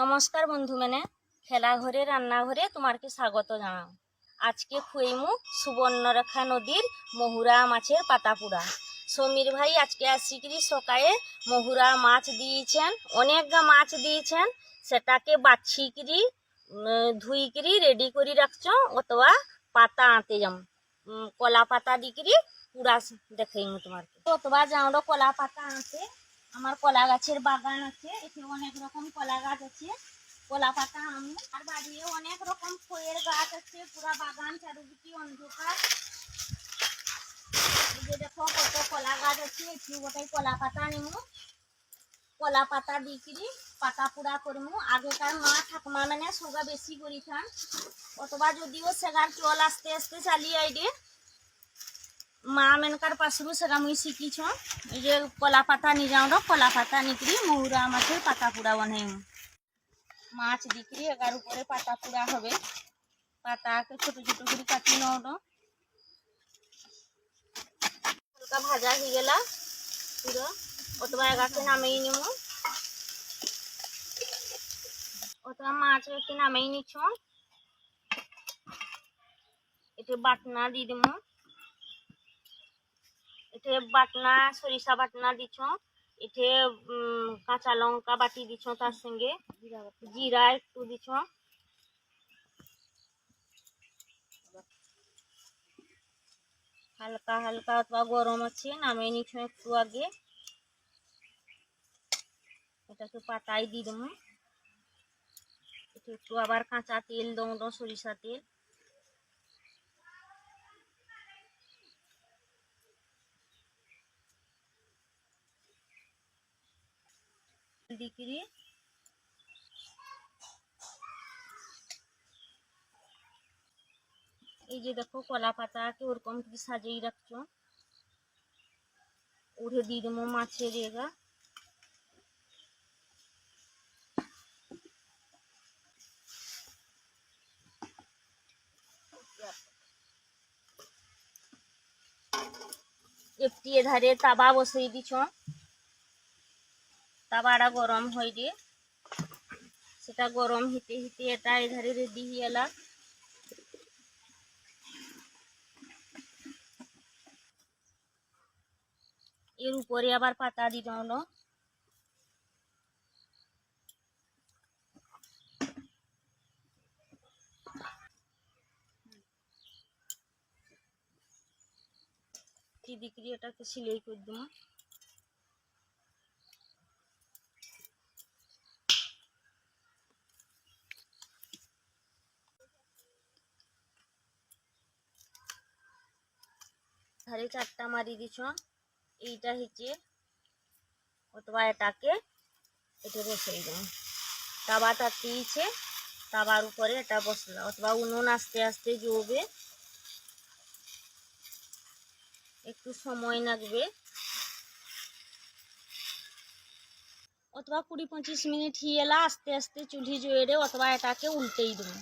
নমস্কার বন্ধু মানে খেলাঘরে, রান্নাঘরে তোমাকে স্বাগত জানাও। আজকে খুইমু সুবর্ণরেখা নদীর মহুরা মাছের পাতাপুরা। সমীর ভাই আজকে আসিকরি সকালে মহুরা মাছ দিয়েছেন অনেক গা মাছ দিয়েছেন, সেটাকে বাছিকরি ধুইকরি রেডি করে রাখছ, অথবা পাতা আনতে যাম। কলা পাতা দিকরি, পুরা দেখাইমু তোমাকে অথবা যাও কলা পাতা আনতে আমার কলা গাছের বাগান আছে, এতে অনেক রকম কলা গাছ আছে, কলা পাতা আম, আর বাড়িয়ে অনেক রকম ফলের গাছ আছে, পুরা বাগান চারিদিকে অন্ধকার। দেখো কত কলা গাছ আছে একটু গোটাই কলা পাতা নিমু কলা পাতা বিক্রি, পাতা পুরা করমু আগেকার মা ঠাকুমা মানে সগা বেশি করিথান অথবা যদিও সেগার চল আস্তে আস্তে চালিয়ে আইডে মা মেনকার পাশରୁ সেটা মুই শিখিছ। এই যে কলা পাতা নি যাও কলা পাতা নিকরি মহুরা মাছের পাতা পুরা বনাইম। মাছ দিকরি এগার উপরে পাতা পুরা হবে। পাতাকে ছোট ছোট করে কাটি নাও হালকা ভাজা হয়ে গেলা পুরো। অথবা এগারকে নামেই নিমু অথবা মাছ একটু নামেই নিছ একটু বাটনা দিয়ে দিমু এতে বাটনা সরিষা বাটনা দিছ। এতে উম, কাঁচা লঙ্কা বাটি দিছ তার সঙ্গে। জিরা একটু দিছ। হালকা হালকা অথবা গরম আছে নামিয়ে নিছ একটু আগে। এটাকে পাতায় দিয়ে দেবো। এতে একটু আবার কাঁচা তেল দেবো সরিষা তেল। দিকরি এই যে দেখো কলা পাতাকে ওরকম কি সাজিয়ে রাখছো? উঠে দিয়ে দেবো মাছের এগা। একটি এধারে তাবা বসিয়ে দিছ। তাবাটা গরম হয়ে দিয়ে। সেটা গরম হিতে হিতে এটা এধারে রেডি হয়ে এর উপরে আবার পাতা দিতে হলো দিকরি এটাকে সিলাই করে দেবো ধারে চারটা মারি দিছ এইটা হচ্ছে অথবা এটাকে এটা বসাই দেবো তাবা তাতিয়েছে তাবার উপরে এটা বসলা অথবা উনুন আস্তে আস্তে জ্বলবে। একটু সময় লাগবে। অথবা কুড়ি পঁচিশ মিনিট হিয়েলা আস্তে আস্তে চুলহি জয়েরে অথবা এটাকে উল্টেই দেবো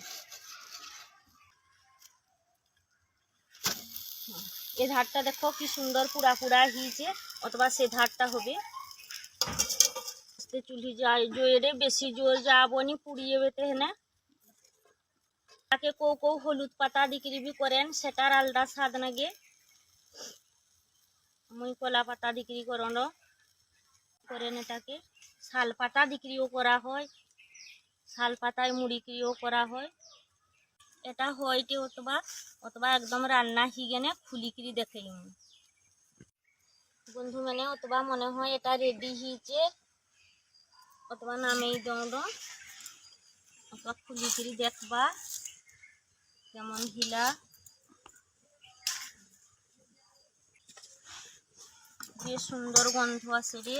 এ ধারটা দেখো কি সুন্দর পুরা পুরা হয়েছে, অথবা সে ধারটা হবে। আস্তে চুলি যায়, জোরে বেশি জোর যাবনি, পুড়িয়ে বেতে হেনে। তাকে কৌ কৌ হলুদ পাতা বিক্রি বি করেন, সেটার আলাদা স্বাদ নাগে। মুই কলা পাতা বিক্রি করন। করেন এটাকে। শাল পাতা বিক্রিও করা হয়, শাল পাতায় মুড়ি ক্রিও করা হয়। এটা হয়টে অথবা অথবা একদম রান্না হিগেনে খুলি করি দেখাই বন্ধু মানে অথবা মনে হয় এটা রেডি হয়েছে অথবা নামেই দৌড় অথবা খুলি করি দেখবা কেমন হিলা। বেশ সুন্দর গন্ধ আছে রে।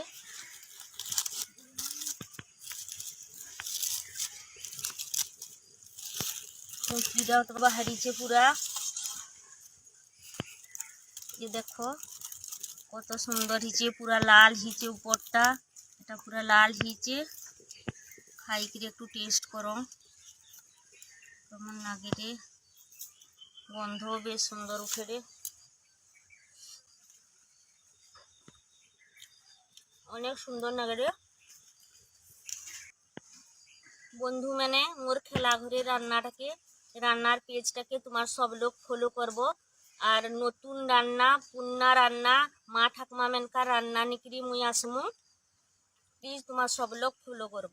কুচিটা তো বাহারিছে পুরা। যে দেখো, কত সুন্দর হিচে, পুরা লাল হিচে উপরটা। এটা পুরা লাল হিচে। খাই করে একটু টেস্ট করো। কেমন লাগে রে? গন্ধ বেশ সুন্দর উঠে রে। অনেক সুন্দর লাগে রে। বন্ধু মানে মোর খেলা ঘরের রান্নাটাকে রান্নার পেজটাকে তোমার সব লোক ফলো করব। আর নতুন রান্না, পুন্না রান্না, মা ঠাকুমা মেনকার রান্না নিকরি মুই আসমু। প্লিজ তোমার সব লোক ফলো করব।